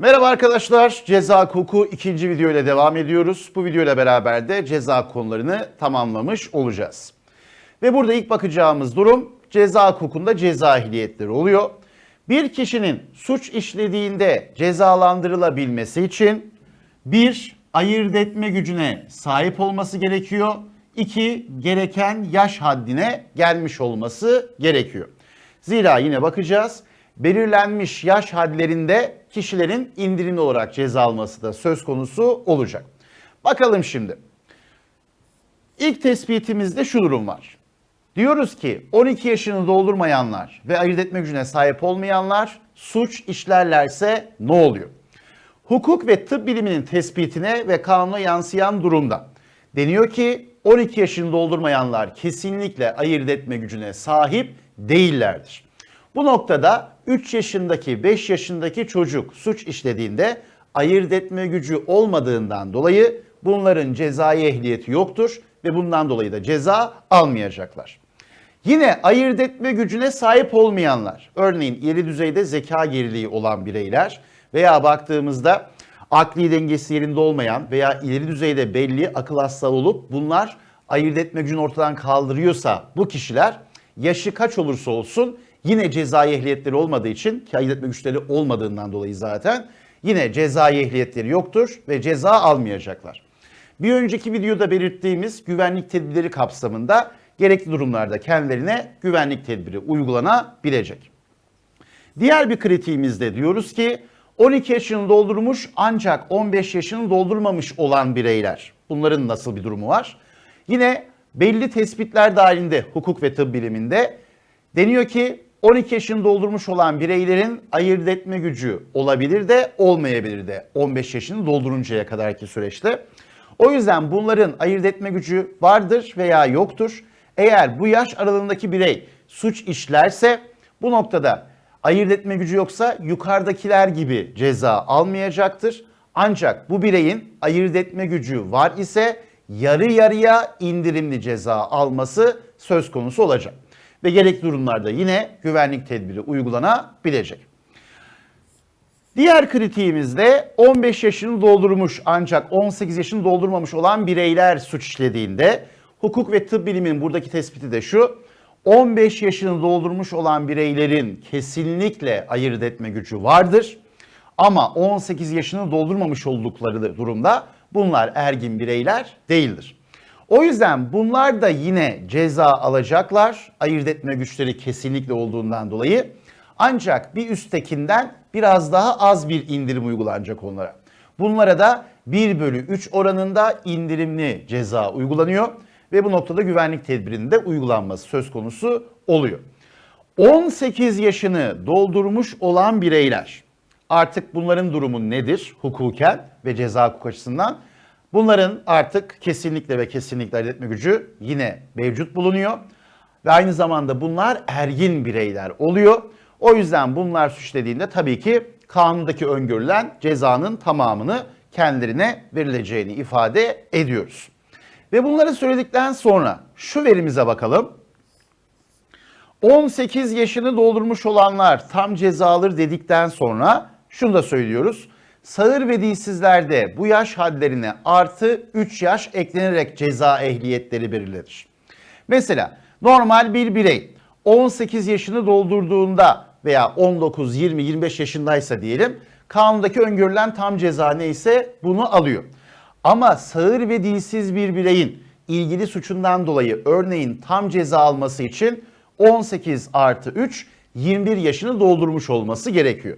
Merhaba arkadaşlar. Ceza hukuku ikinci video ile devam ediyoruz. Bu video ile beraber de ceza konularını tamamlamış olacağız. Ve burada ilk bakacağımız durum ceza hukukunda ceza ehliyetleri oluyor. Bir kişinin suç işlediğinde cezalandırılabilmesi için bir ayırt etme gücüne sahip olması gerekiyor. İki gereken yaş haddine gelmiş olması gerekiyor. Zira yine bakacağız belirlenmiş yaş hadlerinde kişilerin indirimli olarak ceza alması da söz konusu olacak. Bakalım şimdi. İlk tespitimizde şu durum var. Diyoruz ki 12 yaşını doldurmayanlar ve ayırt etme gücüne sahip olmayanlar suç işlerlerse ne oluyor? Hukuk ve tıp biliminin tespitine ve kanuna yansıyan durumda deniyor ki 12 yaşını doldurmayanlar kesinlikle ayırt etme gücüne sahip değillerdir. Bu noktada 3 yaşındaki 5 yaşındaki çocuk suç işlediğinde ayırt etme gücü olmadığından dolayı bunların cezai ehliyeti yoktur ve bundan dolayı da ceza almayacaklar. Yine ayırt etme gücüne sahip olmayanlar, örneğin ileri düzeyde zeka geriliği olan bireyler veya baktığımızda akli dengesi yerinde olmayan veya ileri düzeyde belli akıl hastalığı olup bunlar ayırt etme gücünü ortadan kaldırıyorsa bu kişiler yaşı kaç olursa olsun yine cezai ehliyetleri olmadığı için ki ayırt etme güçleri olmadığından dolayı zaten yine cezai ehliyetleri yoktur ve ceza almayacaklar. Bir önceki videoda belirttiğimiz güvenlik tedbirleri kapsamında gerekli durumlarda kendilerine güvenlik tedbiri uygulanabilecek. Diğer bir kritiğimizde diyoruz ki 12 yaşını doldurmuş ancak 15 yaşını doldurmamış olan bireyler. Bunların nasıl bir durumu var? Yine belli tespitler dahilinde hukuk ve tıp biliminde deniyor ki 12 yaşını doldurmuş olan bireylerin ayırt etme gücü olabilir de olmayabilir de 15 yaşını dolduruncaya kadarki süreçte. O yüzden bunların ayırt etme gücü vardır veya yoktur. Eğer bu yaş aralığındaki birey suç işlerse bu noktada ayırt etme gücü yoksa yukarıdakiler gibi ceza almayacaktır. Ancak bu bireyin ayırt etme gücü var ise yarı yarıya indirimli ceza alması söz konusu olacak. Ve gerekli durumlarda yine güvenlik tedbiri uygulanabilecek. Diğer kritiğimizde 15 yaşını doldurmuş ancak 18 yaşını doldurmamış olan bireyler suç işlediğinde hukuk ve tıp biliminin buradaki tespiti de şu. 15 yaşını doldurmuş olan bireylerin kesinlikle ayırt etme gücü vardır. Ama 18 yaşını doldurmamış oldukları durumda bunlar ergin bireyler değildir. O yüzden bunlar da yine ceza alacaklar. Ayırt etme güçleri kesinlikle olduğundan dolayı. Ancak bir üsttekinden biraz daha az bir indirim uygulanacak onlara. Bunlara da 1 bölü 3 oranında indirimli ceza uygulanıyor ve bu noktada güvenlik tedbirinin de uygulanması söz konusu oluyor. 18 yaşını doldurmuş olan bireyler artık bunların durumu nedir hukuken ve ceza hukuk açısından? Bunların artık kesinlikle ve kesinlikle elde etme gücü yine mevcut bulunuyor. Ve aynı zamanda bunlar ergin bireyler oluyor. O yüzden bunlar suçlediğinde tabii ki kanundaki öngörülen cezanın tamamını kendilerine verileceğini ifade ediyoruz. Ve bunları söyledikten sonra şu verimize bakalım. 18 yaşını doldurmuş olanlar tam ceza alır dedikten sonra şunu da söylüyoruz. Sağır ve dilsizlerde bu yaş hadlerine artı 3 yaş eklenerek ceza ehliyetleri belirlenir. Mesela normal bir birey 18 yaşını doldurduğunda veya 19, 20, 25 yaşındaysa diyelim kanundaki öngörülen tam ceza neyse bunu alıyor. Ama sağır ve dilsiz bir bireyin ilgili suçundan dolayı örneğin tam ceza alması için 18 artı 3 21 yaşını doldurmuş olması gerekiyor.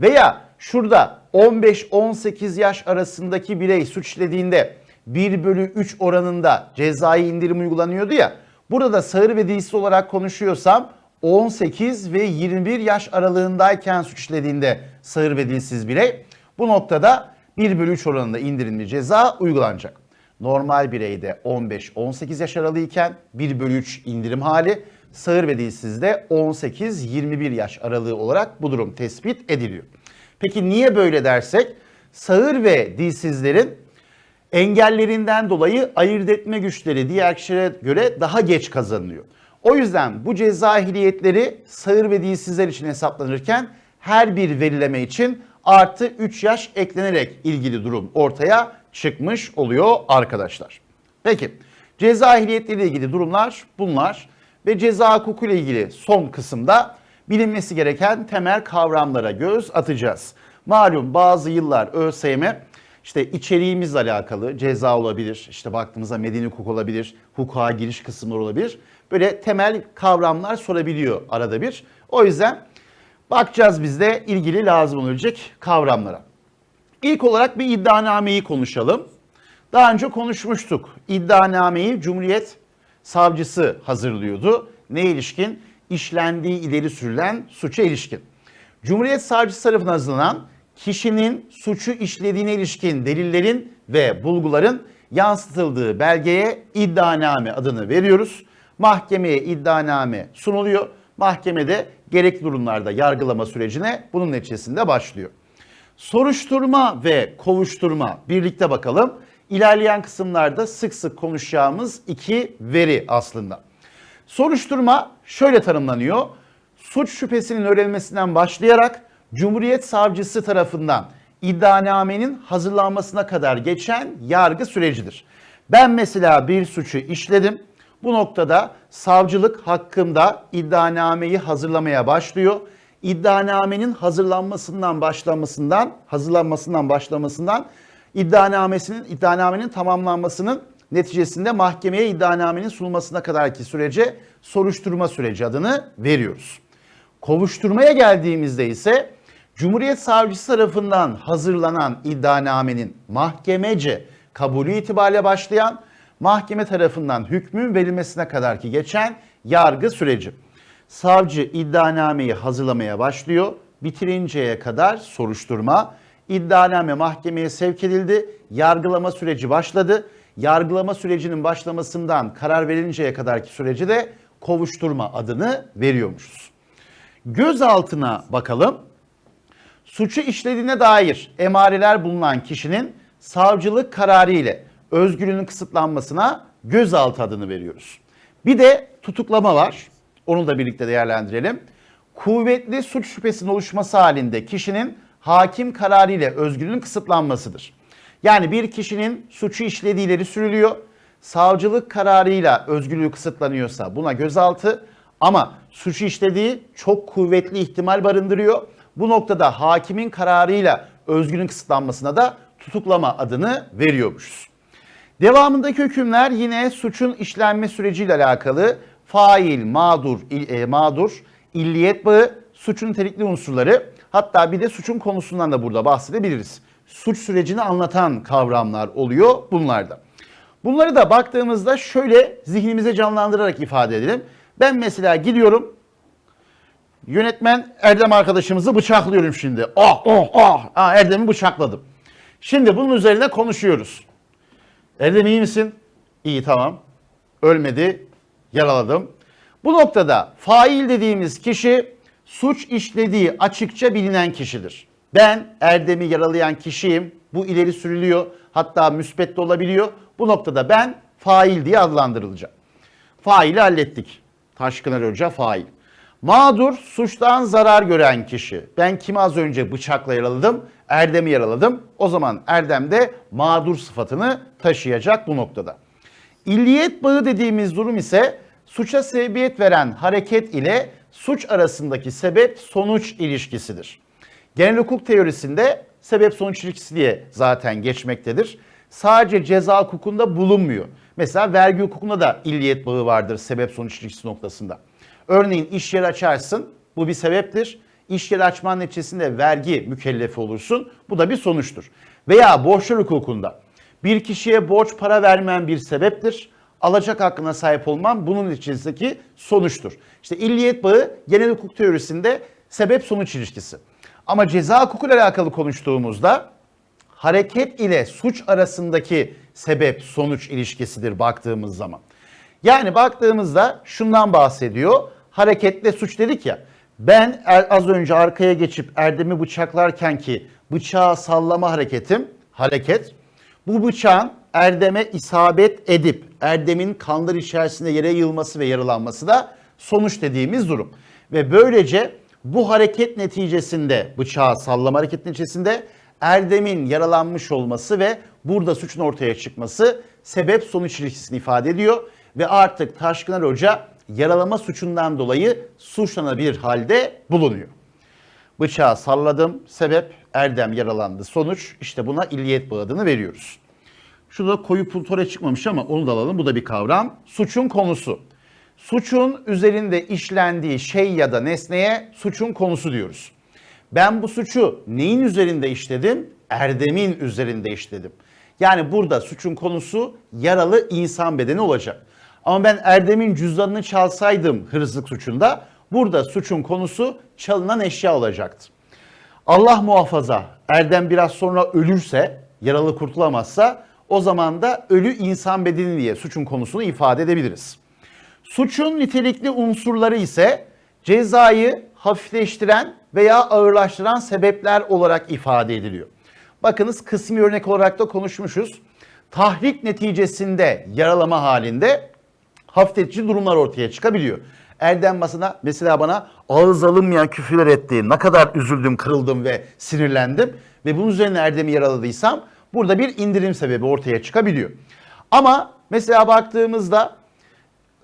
Veya şurada 15-18 yaş arasındaki birey suç işlediğinde 1 bölü 3 oranında cezai indirim uygulanıyordu ya. Burada da sağır ve dilsiz olarak konuşuyorsam 18 ve 21 yaş aralığındayken suç işlediğinde sağır ve dilsiz birey bu noktada 1 bölü 3 oranında indirimli ceza uygulanacak. Normal bireyde 15-18 yaş aralığıyken 1 bölü 3 indirim hali, sağır ve dilsizde 18-21 yaş aralığı olarak bu durum tespit ediliyor. Peki niye böyle dersek? Sağır ve dilsizlerin engellerinden dolayı ayırt etme güçleri diğer kişilere göre daha geç kazanılıyor. O yüzden bu ceza ehliyetleri sağır ve dilsizler için hesaplanırken her bir verileme için artı 3 yaş eklenerek ilgili durum ortaya çıkmış oluyor arkadaşlar. Peki ceza ehliyeti ile ilgili durumlar bunlar ve ceza hukuku ile ilgili son kısımda bilinmesi gereken temel kavramlara göz atacağız. Malum bazı yıllar ÖSYM işte içeriğimizle alakalı ceza olabilir, işte baktığımızda medeni hukuk olabilir, hukuka giriş kısımları olabilir. Böyle temel kavramlar sorabiliyor arada bir. O yüzden bakacağız biz de ilgili lazım olacak kavramlara. İlk olarak bir iddianameyi konuşalım. Daha önce konuşmuştuk. İddianameyi Cumhuriyet Savcısı hazırlıyordu. Ne ilişkin? İşlendiği ileri sürülen suça ilişkin. Cumhuriyet Savcısı tarafından hazırlanan kişinin suçu işlediğine ilişkin delillerin ve bulguların yansıtıldığı belgeye iddianame adını veriyoruz. Mahkemeye iddianame sunuluyor. Mahkemede gerekli durumlarda yargılama sürecine bunun neticesinde başlıyor. Soruşturma ve kovuşturma birlikte bakalım. İlerleyen kısımlarda sık sık konuşacağımız iki veri aslında. Soruşturma şöyle tanımlanıyor. Suç şüphesinin öğrenilmesinden başlayarak Cumhuriyet Savcısı tarafından iddianamenin hazırlanmasına kadar geçen yargı sürecidir. Ben mesela bir suçu işledim. Bu noktada savcılık hakkımda iddianameyi hazırlamaya başlıyor. İddianamenin hazırlanmasından başlamasından, hazırlanmasından başlamasından iddianamesinin iddianamenin tamamlanmasının neticesinde mahkemeye iddianamenin sunulmasına kadarki sürece soruşturma süreci adını veriyoruz. Kovuşturmaya geldiğimizde ise Cumhuriyet Savcısı tarafından hazırlanan iddianamenin mahkemece kabulü itibariyle başlayan mahkeme tarafından hükmün verilmesine kadar ki geçen yargı süreci. Savcı iddianameyi hazırlamaya başlıyor. Bitirinceye kadar soruşturma. İddianame mahkemeye sevk edildi. Yargılama süreci başladı. Yargılama sürecinin başlamasından karar verilinceye kadarki süreci de kovuşturma adını veriyormuşuz. Gözaltına bakalım. Suçu işlediğine dair emareler bulunan kişinin savcılık kararı ile özgürlüğünün kısıtlanmasına gözaltı adını veriyoruz. Bir de tutuklama var. Onu da birlikte değerlendirelim. Kuvvetli suç şüphesinin oluşması halinde kişinin hakim kararı ile özgürlüğünün kısıtlanmasıdır. Yani bir kişinin suçu işlediği sürülüyor. Savcılık kararıyla özgürlüğü kısıtlanıyorsa buna gözaltı ama suçu işlediği çok kuvvetli ihtimal barındırıyor. Bu noktada hakimin kararıyla özgürlüğün kısıtlanmasına da tutuklama adını veriyormuşuz. Devamındaki hükümler yine suçun işlenme süreciyle alakalı fail, mağdur, il, e, mağdur, illiyet bağı, suçun nitelikli unsurları hatta bir de suçun konusundan da burada bahsedebiliriz. Suç sürecini anlatan kavramlar oluyor bunlarda. Bunları da baktığımızda şöyle zihnimize canlandırarak ifade edelim. Ben mesela gidiyorum yönetmen Erdem arkadaşımızı bıçaklıyorum şimdi. Oh oh oh. Aa, Erdem'i bıçakladım. Şimdi bunun üzerine konuşuyoruz. Erdem iyi misin? İyi tamam. Ölmedi. Yaraladım. Bu noktada fail dediğimiz kişi suç işlediği açıkça bilinen kişidir. Ben Erdem'i yaralayan kişiyim. Bu ileri sürülüyor. Hatta müspet de olabiliyor. Bu noktada ben fail diye adlandırılacağım. Faili hallettik. Taşkınar Hoca fail. Mağdur suçtan zarar gören kişi. Ben kimi az önce bıçakla yaraladım? Erdem'i yaraladım. O zaman Erdem de mağdur sıfatını taşıyacak bu noktada. İlliyet bağı dediğimiz durum ise suça sebebiyet veren hareket ile suç arasındaki sebep sonuç ilişkisidir. Genel hukuk teorisinde sebep sonuç ilişkisi diye zaten geçmektedir. Sadece ceza hukukunda bulunmuyor. Mesela vergi hukukunda da illiyet bağı vardır sebep sonuç ilişkisi noktasında. Örneğin iş yeri açarsın. Bu bir sebeptir. İş yeri açman neticesinde vergi mükellefi olursun. Bu da bir sonuçtur. Veya borçlar hukukunda bir kişiye borç para vermen bir sebeptir. Alacak hakkına sahip olman bunun içindeki sonuçtur. İşte illiyet bağı genel hukuk teorisinde sebep sonuç ilişkisi. Ama ceza hukukuyla alakalı konuştuğumuzda hareket ile suç arasındaki sebep sonuç ilişkisidir baktığımız zaman. Yani baktığımızda şundan bahsediyor. Hareketle suç dedik ya. Ben er, az önce arkaya geçip Erdem'i bıçaklarken ki bıçağı sallama hareketim, hareket. Bu bıçağın Erdem'e isabet edip Erdem'in kanlar içerisinde yere yığılması ve yaralanması da sonuç dediğimiz durum. Ve böylece Bu hareket neticesinde, bıçağı sallama hareket neticesinde Erdem'in yaralanmış olması ve burada suçun ortaya çıkması sebep sonuç ilişkisini ifade ediyor ve artık Taşkınar Hoca yaralama suçundan dolayı suçlanabilir halde bulunuyor. Bıçağı salladım, sebep Erdem yaralandı. Sonuç işte buna illiyet bağı adını veriyoruz. Şurada koyu pultore çıkmamış ama onu da alalım. Bu da bir kavram. Suçun konusu. Suçun üzerinde işlendiği şey ya da nesneye suçun konusu diyoruz. Ben bu suçu neyin üzerinde işledim? Erdem'in üzerinde işledim. Yani burada suçun konusu yaralı insan bedeni olacak. Ama ben Erdem'in cüzdanını çalsaydım hırsızlık suçunda burada suçun konusu çalınan eşya olacaktı. Allah muhafaza Erdem biraz sonra ölürse, yaralı kurtulamazsa o zaman da ölü insan bedeni diye suçun konusunu ifade edebiliriz. Suçun nitelikli unsurları ise cezayı hafifleştiren veya ağırlaştıran sebepler olarak ifade ediliyor. Bakınız kısmi örnek olarak da konuşmuşuz. Tahrik neticesinde yaralama halinde hafifletici durumlar ortaya çıkabiliyor. Erdem basına mesela bana ağız alınmayan küfürler etti. Ne kadar üzüldüm, kırıldım ve sinirlendim. Ve bunun üzerine Erdem'i yaraladıysam burada bir indirim sebebi ortaya çıkabiliyor. Ama mesela baktığımızda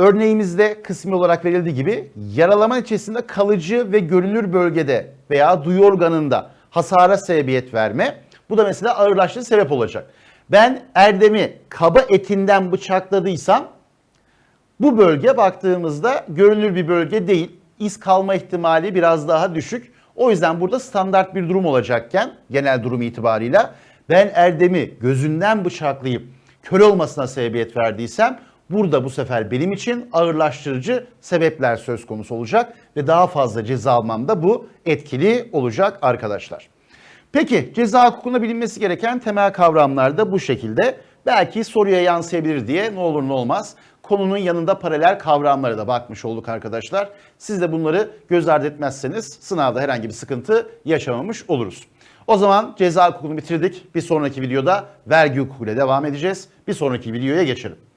örneğimizde kısmi olarak verildiği gibi yaralama içerisinde kalıcı ve görünür bölgede veya duyu organında hasara sebebiyet verme. Bu da mesela ağırlaştığı sebep olacak. Ben Erdem'i kaba etinden bıçakladıysam bu bölge baktığımızda görünür bir bölge değil. İz kalma ihtimali biraz daha düşük. O yüzden burada standart bir durum olacakken genel durum itibarıyla ben Erdem'i gözünden bıçaklayıp kör olmasına sebebiyet verdiysem burada bu sefer benim için ağırlaştırıcı sebepler söz konusu olacak ve daha fazla ceza almamda bu etkili olacak arkadaşlar. Peki ceza hukukunda bilinmesi gereken temel kavramlar da bu şekilde. Belki soruya yansıyabilir diye ne olur ne olmaz. Konunun yanında paralel kavramlara da bakmış olduk arkadaşlar. Siz de bunları göz ardı etmezseniz sınavda herhangi bir sıkıntı yaşamamış oluruz. O zaman ceza hukukunu bitirdik. Bir sonraki videoda vergi hukukuyla devam edeceğiz. Bir sonraki videoya geçelim.